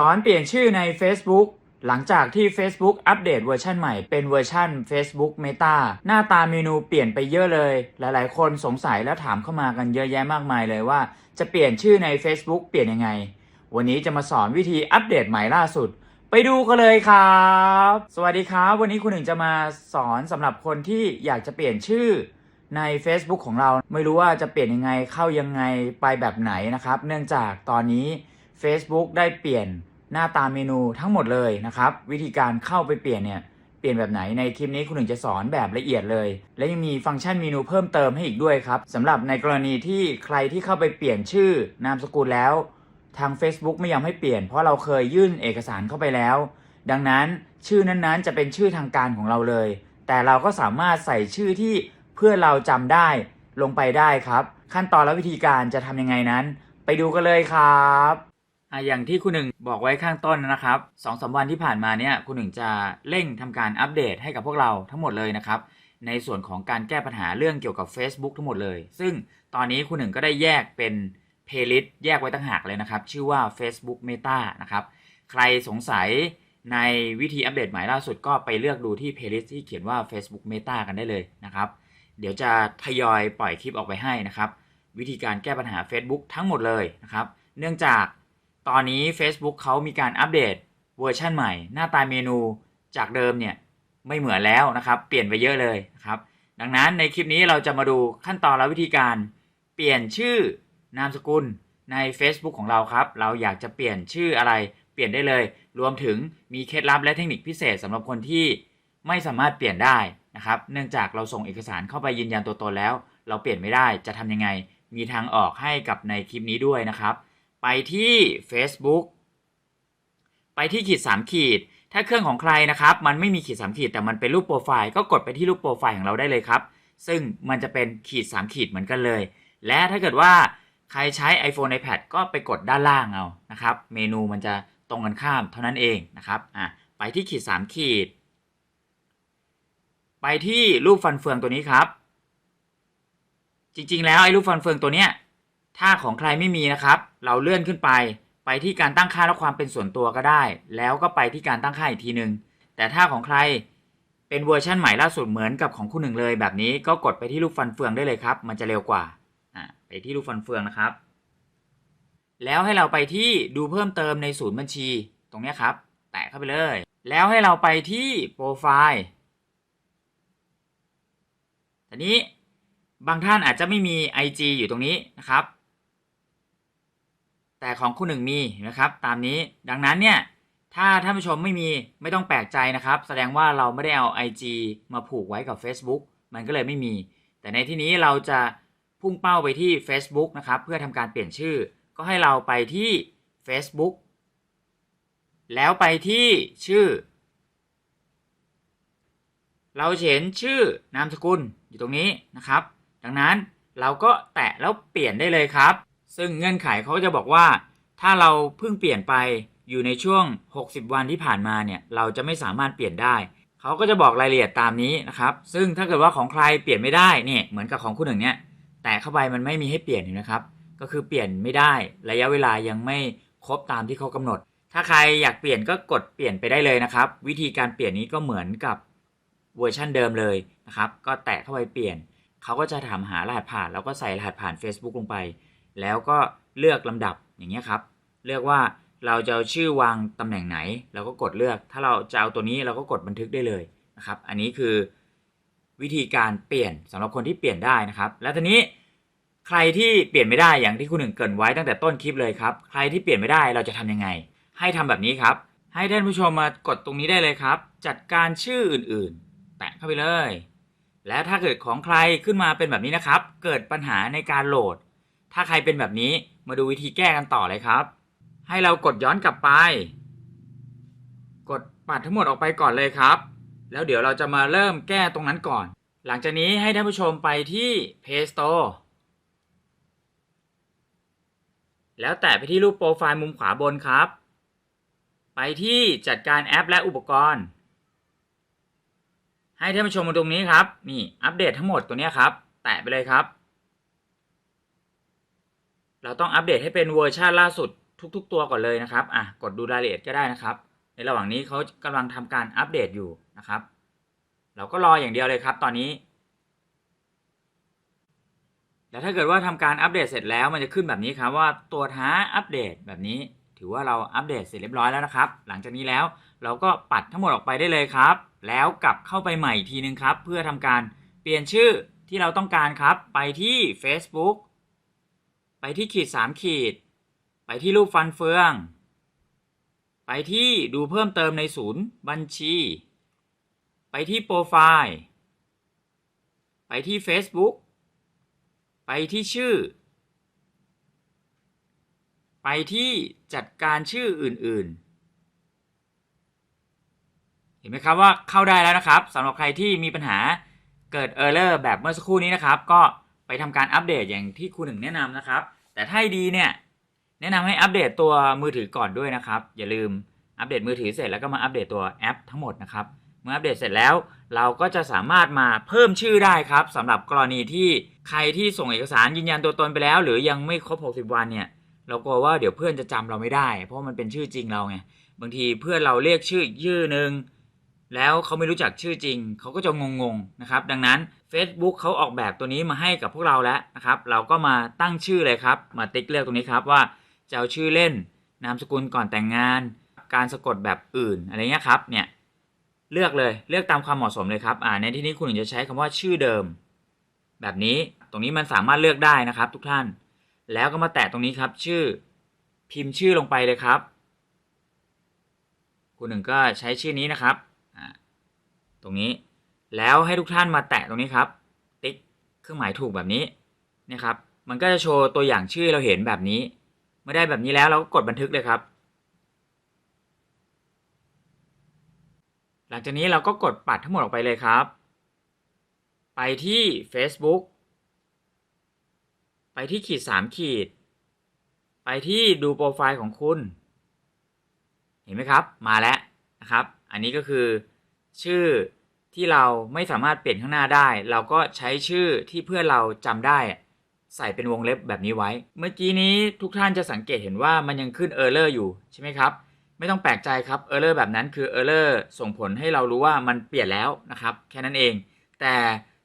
สอนเปลี่ยนชื่อใน Facebook หลังจากที่ Facebook อัปเดตเวอร์ชันใหม่เป็นเวอร์ชัน Facebook Meta หน้าตาเมนูเปลี่ยนไปเยอะเลย หลายๆ คนสงสัยและถามเข้ามากันเยอะแยะมากมายเลยว่า จะเปลี่ยนชื่อใน Facebook เปลี่ยนยังไง วันนี้จะมาสอนวิธีอัปเดตใหม่ล่าสุด ไปดูกันเลยครับ สวัสดีครับ วันนี้คุณหนึ่งจะมาสอนสำหรับคนที่อยากจะเปลี่ยนชื่อใน Facebook ของเราไม่รู้ว่าจะเปลี่ยนยังไงเข้ายังไงไปแบบไหนนะครับ เนื่องจากตอนนี้ Facebook ได้เปลี่ยน หน้าตาเมนูทั้งหมดเลยนะครับ วิธีการเข้าไปเปลี่ยนเนี่ยเปลี่ยนแบบไหนในคลิปนี้คุณหนึ่งจะสอนแบบละเอียดเลย และยังมีฟังก์ชันเมนูเพิ่มเติมให้อีกด้วยครับสำหรับในกรณีที่ใครที่เข้าไปเปลี่ยนชื่อนามสกุลแล้ว ทาง Facebook ไม่ยอมให้เปลี่ยน เพราะเราเคยยื่นเอกสารเข้าไปแล้ว ดังนั้นชื่อนั้นๆ จะเป็นชื่อทางการของเราเลย แต่เราก็สามารถใส่ชื่อที่เพื่อเราจำได้ลงไปได้ครับ ขั้นตอนและวิธีการจะทำยังไงนั้น ไปดูกันเลยครับ อะอย่างที่คุณหนึ่งบอกไว้ข้างต้นนะครับสองสามวันที่ผ่านมาเนี่ยคุณหนึ่งจะเร่งทำการอัปเดตให้กับพวกเราทั้งหมดเลยนะครับ ในส่วนของการแก้ปัญหาเรื่องเกี่ยวกับ Facebook ทั้งหมดเลย ซึ่งตอนนี้คุณหนึ่งก็ได้แยกเป็น playlist แยกไว้ตั้งหากเลยนะครับ ชื่อว่า Facebook Meta นะครับ ใครสงสัยในวิธีอัปเดตใหม่ล่าสุดก็ไปเลือกดูที่ playlist ที่เขียนว่า Facebook Meta กันได้เลยนะครับ เดี๋ยวจะทยอยปล่อยคลิปออกไปให้นะครับ วิธีการแก้ปัญหา Facebook ทั้งหมดเลยนะครับ เนื่องจาก ตอนนี้ Facebook เขามีการอัปเดตเวอร์ชันใหม่ หน้าตาเมนูจากเดิมเนี่ยไม่เหมือนแล้วนะครับ เปลี่ยนไปเยอะเลยนะครับดังนั้นในคลิปนี้เราจะมาดูขั้นตอนและวิธีการเปลี่ยนชื่อนามสกุลใน Facebook ของเราครับ เราอยากจะเปลี่ยนชื่ออะไรเปลี่ยนได้เลย รวมถึงมีเคล็ดลับและเทคนิคพิเศษสำหรับคนที่ไม่สามารถเปลี่ยนได้นะครับ เนื่องจากเราส่งเอกสารเข้าไปยืนยันตัวตนแล้ว เราเปลี่ยนไม่ได้จะทำยังไง มีทางออกให้กับในคลิปนี้ด้วยนะครับ ไปที่ Facebook ไปที่ขีด3ขีด ถ้าเครื่องของใครนะครับ มันไม่มีขีด3ขีดแต่มันเป็นรูปโปรไฟล์ก็กดไปที่รูปโปรไฟล์ของเราได้เลยครับ ซึ่งมันจะเป็นขีด3ขีดเหมือนกันเลย และถ้าเกิดว่าใครใช้ iPhone iPad ก็ไปกดด้านล่างเอานะครับ เมนูมันจะตรงกันข้ามเท่านั้นเองนะครับอะไปที่ขีด3ขีด ไปที่รูปฟันเฟืองตัวนี้ครับ จริงๆ แล้วไอ้รูปฟันเฟืองตัวเนี้ย ถ้าของใครไม่มีนะครับ เราเลื่อนขึ้นไป ไปที่การตั้งค่าและความเป็นส่วนตัวก็ได้ แล้วก็ไปที่การตั้งค่าอีกทีหนึ่งแต่ถ้าของใครเป็นเวอร์ชันใหม่ล่าสุดเหมือนกับของคุณหนึ่งเลยแบบนี้ก็กดไปที่รูปฟันเฟืองได้เลยครับ มันจะเร็วกว่าอ่าไปที่รูปฟันเฟืองนะครับ แล้วให้เราไปที่ดูเพิ่มเติมในศูนย์บัญชี ตรงนี้ครับ แตะเข้าไปเลย แล้วให้เราไปที่โปรไฟล์ทีนี้บางท่านอาจจะไม่มี IG อยู่ตรงนี้นะครับ แต่ของคุณหนึ่งมีนะครับ ตามนี้ดังนั้นเนี่ยถ้าท่านผู้ชมไม่มีไม่ต้องแปลกใจนะครับ แสดงว่าเราไม่ได้เอา IG มาผูกไว้กับ Facebook มันก็เลยไม่มี แต่ในที่นี้เราจะพุ่งเป้าไปที่ Facebook นะครับ เพื่อทำการเปลี่ยนชื่อ ก็ให้เราไปที่ Facebook แล้วไปที่ชื่อ เราเห็นชื่อนามสกุลอยู่ตรงนี้นะครับ ดังนั้นเราก็แตะแล้วเปลี่ยนได้เลยครับ ซึ่งเงื่อนไขเขาจะบอกว่า ถ้าเราเพิ่งเปลี่ยนไปอยู่ในช่วง 60 วันที่ผ่านมาเนี่ยเราจะไม่สามารถเปลี่ยนได้เขาก็จะบอกรายละเอียดตามนี้นะครับ ซึ่งถ้าเกิดว่าของใครเปลี่ยนไม่ได้เนี่ยเหมือนกับของคุณหนึ่งเนี่ยแตะเข้าไปมันไม่มีให้เปลี่ยนนะครับ ก็คือเปลี่ยนไม่ได้ระยะเวลายังไม่ครบตามที่เขากำหนด ถ้าใครอยากเปลี่ยนก็กดเปลี่ยนไปได้เลยนะครับ วิธีการเปลี่ยนนี้ก็เหมือนกับเวอร์ชันเดิมเลยนะครับ ก็แตะเข้าไปเปลี่ยนเขาก็จะถามหารหัสผ่าน แล้วก็ใส่รหัสผ่าน Facebook ลงไป แล้วก็เลือกลำดับอย่างเงี้ยครับ เลือกว่าเราจะเอาชื่อวางตำแหน่งไหน เราก็กดเลือก ถ้าเราจะเอาตัวนี้เราก็กดบันทึกได้เลยนะครับ อันนี้คือวิธีการเปลี่ยนสำหรับคนที่เปลี่ยนได้นะครับ แล้วทีนี้ใครที่เปลี่ยนไม่ได้อย่างที่คุณหนึ่งเกินไว้ตั้งแต่ต้นคลิปเลยครับ ใครที่เปลี่ยนไม่ได้เราจะทำยังไง ให้ทำแบบนี้ครับ ให้ท่านผู้ชมมากดตรงนี้ได้เลยครับ จัดการชื่ออื่นๆ แตะเข้าไปเลย และถ้าเกิดของใครขึ้นมาเป็นแบบนี้นะครับ เกิดปัญหาในการโหลด ถ้าใครเป็นแบบนี้มาดูวิธีแก้กันต่อเลยครับ ให้เรากดย้อนกลับไป กดปัดทั้งหมดออกไปก่อนเลยครับ แล้วเดี๋ยวเราจะมาเริ่มแก้ตรงนั้นก่อน หลังจากนี้ให้ท่านผู้ชมไปที่ Play Store แล้วแตะไปที่รูปโปรไฟล์มุมขวาบนครับ ไปที่จัดการแอปและอุปกรณ์ ให้ท่านผู้ชมมาตรงนี้ครับ นี่อัปเดตทั้งหมดตัวนี้ครับ แตะไปเลยครับ เราต้องอัปเดตให้เป็นเวอร์ชันล่าสุดทุก ๆ ตัวก่อนเลยนะครับอะกดดูรายละเอียดก็ได้นะครับ ในระหว่างนี้เขากำลังทำการอัปเดตอยู่นะครับ เราก็รออย่างเดียวเลยครับ ตอนนี้แล้วถ้าเกิดว่าทำการอัปเดตเสร็จแล้วมันจะขึ้นแบบนี้ครับว่าตัวท้าอัปเดตแบบนี้ ถือว่าเราอัปเดตเสร็จเรียบร้อยแล้วนะครับ หลังจากนี้แล้วเราก็ปัดทั้งหมดออกไปได้เลยครับ แล้วกลับเข้าไปใหม่อีกทีนึงครับ เพื่อทำการเปลี่ยนชื่อที่เราต้องการครับไปที่ Facebook ที่ขีด 3 ขีด ไปที่รูปฟันเฟือง ไปที่ดูเพิ่มเติมในศูนย์บัญชี ไปที่โปรไฟล์ ไปที่ Facebook ไปที่ชื่อ ไปที่จัดการชื่ออื่น ๆ เห็นไหมครับว่าเข้าได้แล้วนะครับสำหรับใครที่มีปัญหาเกิดเออร์เลอร์แบบเมื่อสักครู่นี้นะครับ ก็ไปทำการอัปเดตอย่างที่ครูหนึ่งแนะนำนะครับ แต่ถ้าดีเนี่ยแนะนำให้อัปเดตตัวมือถือก่อนด้วยนะครับ อย่าลืมอัปเดตมือถือเสร็จแล้วก็มาอัปเดตตัวแอปทั้งหมดนะครับ เมื่ออัปเดตเสร็จแล้ว เราก็จะสามารถมาเพิ่มชื่อได้ครับสำหรับกรณีที่ใครที่ส่งเอกสารยืนยันตัวตนไปแล้ว หรือยังไม่ครบ 60 วันเนี่ยเรากลัวว่าเดี๋ยวเพื่อนจะจำเราไม่ได้ เพราะมันเป็นชื่อจริงเราไงบางทีเพื่อนเราเรียกชื่ออีกชื่อหนึ่ง แล้วเขาไม่รู้จักชื่อจริง เขาก็จะงงๆนะครับ ดังนั้น Facebook เขาออกแบบตัวนี้มาให้กับพวกเราแล้วนะครับ เราก็มาตั้งชื่อเลยครับ มาติ๊กเลือกตรงนี้ครับว่าจะเอาชื่อเล่น นามสกุลก่อนแต่งงาน การสะกดแบบอื่นอะไรเงี้ยครับ เนี่ย เลือกเลย เลือกตามความเหมาะสมเลยครับ อ่า ในที่นี้คุณถึงจะใช้คำว่าชื่อเดิม แบบนี้ ตรงนี้มันสามารถเลือกได้นะครับ ทุกท่าน แล้วก็มาแตะตรงนี้ครับ ชื่อ พิมพ์ชื่อลงไปเลยครับ คุณหนึ่งก็ใช้ชื่อนี้นะครับ รงนี้ แล้วให้ทุกท่านมาแตะตรงนี้ครับ ติ๊กเครื่องหมายถูกแบบนี้นะครับ มันก็จะโชว์ตัวอย่างชื่อเราเห็นแบบนี้ เมื่อได้แบบนี้แล้วเราก็กดบันทึกเลยครับ หลังจากนี้เราก็กดปัดทั้งหมดออกไปเลยครับ ไปที่ Facebook ไปที่ขีด3ขีด ไปที่ดูโปรไฟล์ของคุณ เห็นไหมครับ มาแล้วนะครับ อันนี้ก็คือชื่อ ที่เราไม่สามารถเปลี่ยนข้างหน้าได้ เราก็ใช้ชื่อที่เพื่อนเราจำได้ ใส่เป็นวงเล็บแบบนี้ไว้ เมื่อกี้นี้ทุกท่านจะสังเกตเห็นว่ามันยังขึ้นเออร์เลอร์อยู่ใช่ไหมครับ ไม่ต้องแปลกใจครับเออร์เลอร์แบบนั้นคือเออร์เลอร์ส่งผลให้เรารู้ว่ามันเปลี่ยนแล้วนะครับ แค่นั้นเอง แต่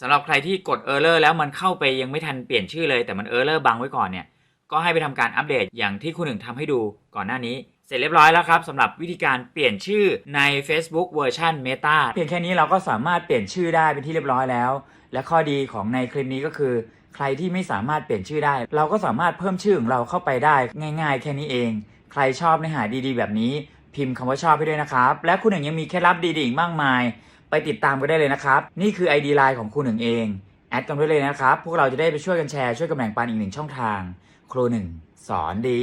สำหรับใครที่กดเออร์เลอร์แล้วมันเข้าไปยังไม่ทันเปลี่ยนชื่อเลยแต่มันเออร์เลอร์บังไว้ก่อนเนี่ยก็ให้ไปทำการอัปเดตอย่างที่คุณหนึ่งทำให้ดูก่อนหน้านี้ เสร็จเรียบร้อยแล้วครับสำหรับวิธีการเปลี่ยนชื่อใน Facebook เวอร์ชัน Meta เพียงแค่นี้เราก็สามารถเปลี่ยนชื่อได้เป็นที่เรียบร้อยแล้ว และข้อดีของในคลิปนี้ก็คือ ใครที่ไม่สามารถเปลี่ยนชื่อได้ เราก็สามารถเพิ่มชื่อของเราเข้าไปได้ง่าย ๆ แค่นี้เอง ใครชอบเนื้อหาดีๆ แบบนี้ พิมพ์คำว่าชอบให้ด้วยนะครับ และคุณหนึ่งยังมีเคล็ดลับดีๆอีกมากมาย ไปติดตามกันได้เลยนะครับ นี่คือ ID Line ของครูหนึ่งเองแอดกันไว้เลยนะครับพวกเราจะได้ไปช่วยกันแชร์ช่วยกันแบ่งปันอีกหนึ่งช่องทาง ครูหนึ่งสอนดี